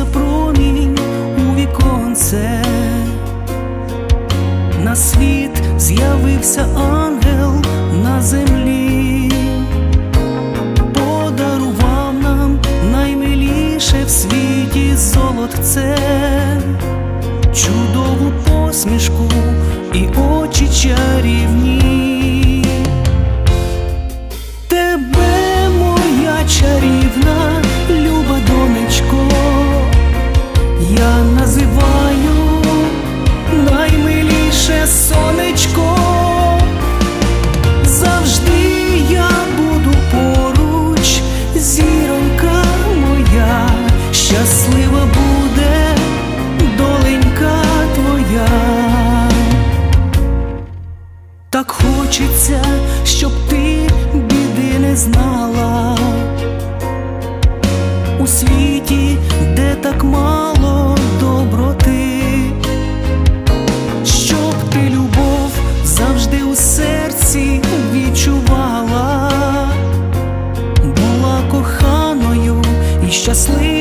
постукав промінь у віконце, на світ з'явився ангел на землі, подарував нам наймиліше в світі золотце, чудову посмішку і очі чарівні. Я називаю наймиліше сонечко. Завжди я буду поруч, зіронька моя, щаслива буде доленька твоя. Так хочеться, щоб ти біди не знала щасливі.